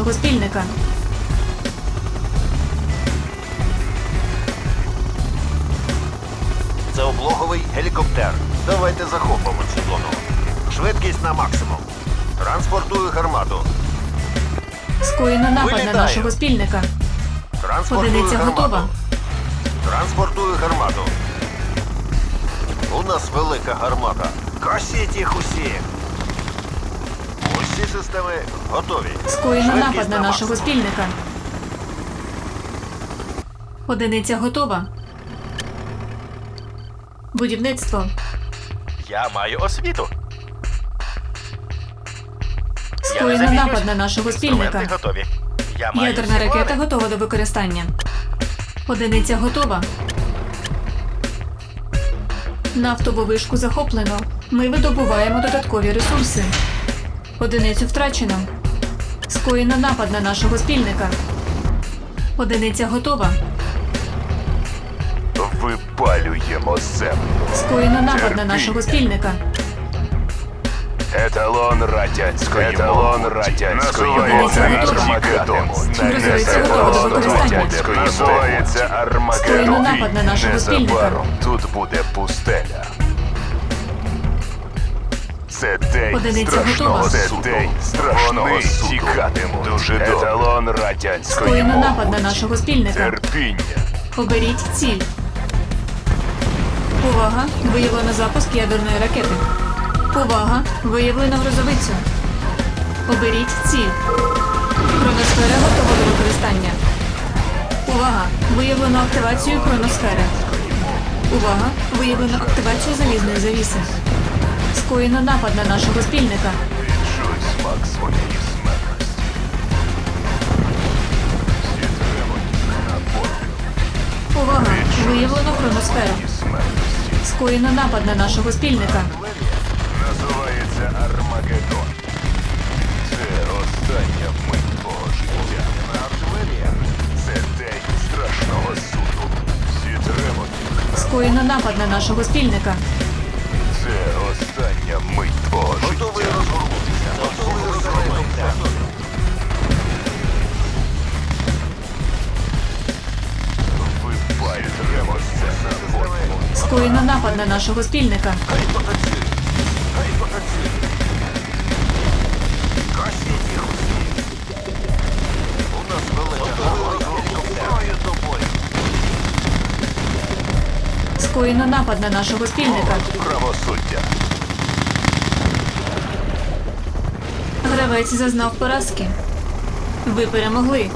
нашого спільника. Це облоговий гелікоптер. Давайте захопимо цю зону. Швидкість на максимум. Транспортую гармату. Скоєно напад на нашого спільника. Транспортую Одиниця гармату. готова. Транспортую гармату. У нас велика гармата. Косіть їх усі. Усі системи готові. Скоєно напад на нашого спільника. Одиниця готова. Будівництво. Я маю освіту. Скоєно напад на нашого спільника. готові. Я маю Ядерна всі ракета плани. готова до використання. Одиниця готова. Нафтову вишку захоплено. Ми видобуваємо додаткові ресурси. Одиницю втрачено. Скоєно напад на нашого спільника. Одиниця готова. Випалюємо землю. Скоєно напад на нашого спільника. Еталон радянської Еталон радянської Одиниця мови. готова. Армагеддон. Грузовиця готова до використання. радянської Скоєно Армагеддон. напад на нашого спільника. Незабаром тут буде пустеля. Це день страшного готова. Це день страшного Вони суду. тікатимуть. Дуже Еталон радянської Скоєно напад на нашого спільника. Терпіння. Оберіть ціль. Увага! Виявлено запуск ядерної ракети. Увага! Виявлено грузовицю. Оберіть ціль. Хроносфера готова до використання. Увага! Виявлено активацію хроносфери. Увага! Виявлено активацію залізної завіси. Скоєно напад на нашого спільника. Смак своєї на подвиг Увага! Виявлено хроносферу. смертності. Скоєно напад на нашого спільника. Називається Армагеддон. Це остання мить твого життя. Артилерія. Це день страшного суду. Зітремуть. Скоєно напад на нашого спільника. Остання мить твого Готовий життя. розгорнутися. Готовий розгорнутися. На. Скоєно напад на нашого спільника. Хай потанцюють. Хай потанцюють. Косіть їх усі. У нас велика гармата. Зброю до бою. Скоєно напад на нашого спільника. Правосуддя. Гравець зазнав поразки. Ви перемогли.